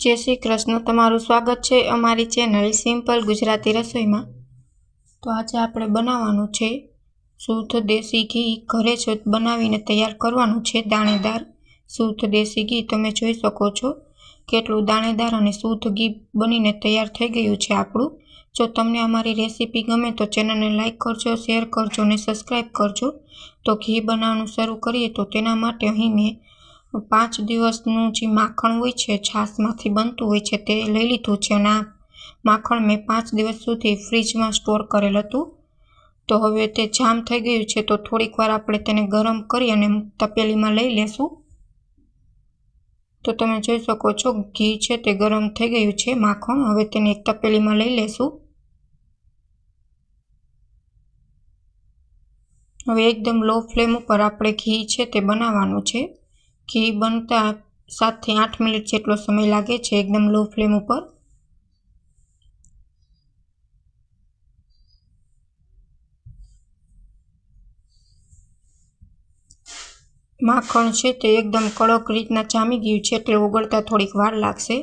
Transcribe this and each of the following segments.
જય શ્રી કૃષ્ણ. તમારું સ્વાગત છે અમારી ચેનલ સિમ્પલ ગુજરાતી રસોઈમાં. તો આજે આપણે બનાવવાનું છે શુદ્ધ દેશી ઘી. ઘરે જ બનાવીને તૈયાર કરવાનું છે દાણેદાર શુદ્ધ દેશી ઘી. તમે જોઈ શકો છો કેટલું દાણેદાર અને શુદ્ધ ઘી બનીને તૈયાર થઈ ગયું છે આપણું. જો તમને અમારી રેસીપી ગમે તો ચેનલને લાઇક કરજો, શેર કરજો અને સબસ્ક્રાઈબ કરજો. તો ઘી બનાવવાનું શરૂ કરીએ તો તેના માટે અહીં મેં પાંચ દિવસનું જે માખણ હોય છે, છાશમાંથી બનતું હોય છે તે લઈ લીધું છે અને આ માખણ મેં પાંચ દિવસ સુધી ફ્રીજમાં સ્ટોર કરેલ હતું. તો હવે તે જામ થઈ ગયું છે, તો થોડીક વાર આપણે તેને ગરમ કરી અને તપેલીમાં લઈ લેશું. તો તમે જોઈ શકો છો, ઘી છે તે ગરમ થઈ ગયું છે, માખણ. હવે તેને એક તપેલીમાં લઈ લેશું. હવે એકદમ લો ફ્લેમ ઉપર આપણે ઘી છે તે બનાવવાનું છે. ઘી બનતા સાતથી આઠ મિનિટ જેટલો સમય લાગે છે એકદમ લો ફ્લેમ ઉપર. માખણ છે તે એકદમ કડક રીતના જામી ગયું છે એટલે ઓગળતા થોડીક વાર લાગશે.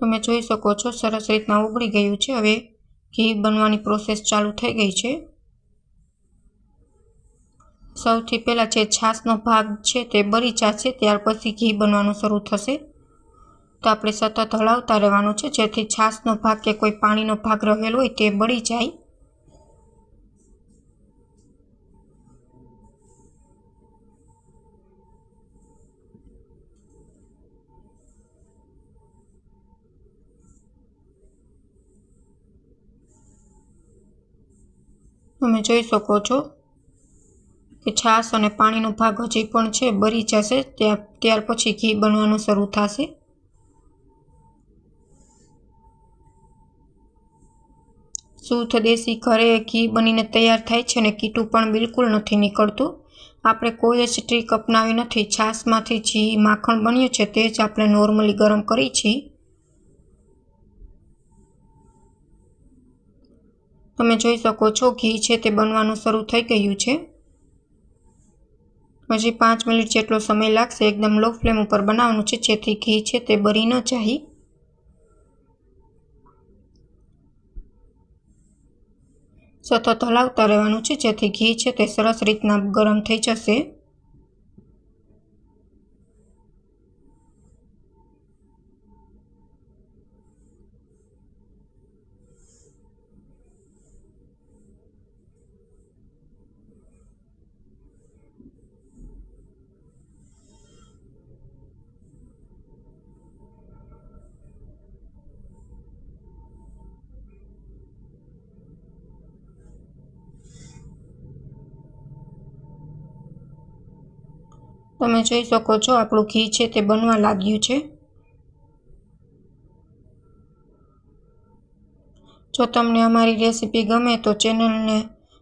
તમે જોઈ શકો છો સરસ રીતના ઓગળી ગયું છે. હવે ઘી બનવાની પ્રોસેસ ચાલુ થઈ ગઈ છે. સૌથી પહેલાં જે છાશનો ભાગ છે તે બળી જશે, ત્યાર પછી ઘી બનવાનું શરૂ થશે. તો આપણે સતત હલાવતા રહેવાનું છે. જેથી છાશનો ભાગ કે કોઈ પાણીનો ભાગ રહેલો હોય તે બળી જાય. તમે જોઈ શકો છો. કે છાશ અને પાણીનો ભાગ હજી પણ છે બરી જશે, ત્યાં, ત્યાર પછી ઘી બનવાનું શરૂ થશે. શુદ્ધ દેશી ઘરે ઘી બનીને તૈયાર થાય છે અને કીટું પણ બિલકુલ નથી નીકળતું. આપણે કોઈ જ ટ્રીક અપનાવી નથી. છાશમાંથી જે માખણ બન્યું છે તે જ આપણે નોર્મલી ગરમ કરી છીએ. તમે જોઈ શકો છો, ઘી છે તે બનવાનું શરૂ થઈ ગયું છે. હજી પાંચ મિનિટ જેટલો સમય લાગશે, એકદમ લો ફ્લેમ ઉપર બનાવવાનું છે, જેથી ઘી છે તે બરી ન જાય. સતત હલાવતા રહેવાનું છે, જેથી ઘી છે તે સરસ રીતના ગરમ થઈ જશે. તમે જોઈ શકો છો. આપણું ઘી છે તે બનવા લાગ્યું છે. જો તમને અમારી રેસીપી ગમે તો ચેનલને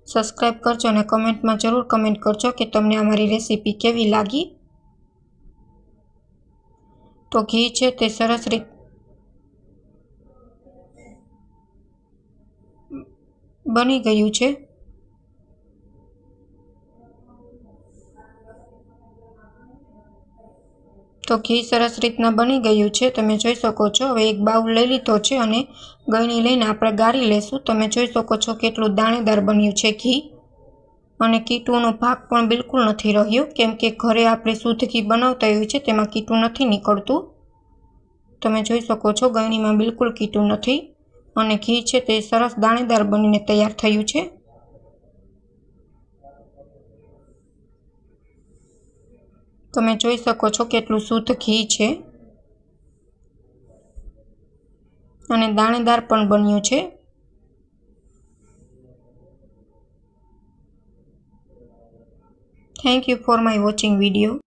સબસ્ક્રાઈબ કરજો અને કમેન્ટમાં જરૂર કમેન્ટ કરજો કે તમને અમારી રેસીપી કેવી લાગી. તો ઘી છે તે સરસ રીત બની ગયું છે. તો ઘી સરસ રીતના બની ગયું છે. તમે જોઈ શકો છો. હવે એક બાઉલ લઈ લીધો છે અને ગળણી લઈને આપણે ગાળી લેશું. તમે જોઈ શકો છો કેટલું દાણેદાર બન્યું છે ઘી. અને કીટુનો ભાગ પણ બિલકુલ નથી રહ્યો. કેમ કે ઘરે આપણે શુદ્ધ ઘી બનાવતા હોય છે તેમાં કીટું નથી નીકળતું. તમે જોઈ શકો છો ગળણીમાં બિલકુલ કીટું નથી. અને ઘી છે તે સરસ દાણેદાર બનીને તૈયાર થયું છે. તમે જોઈ શકો છો કેટલું શુદ્ધ ઘી છે. અને દાણેદાર પણ બન્યું છે. Thank you for my watching video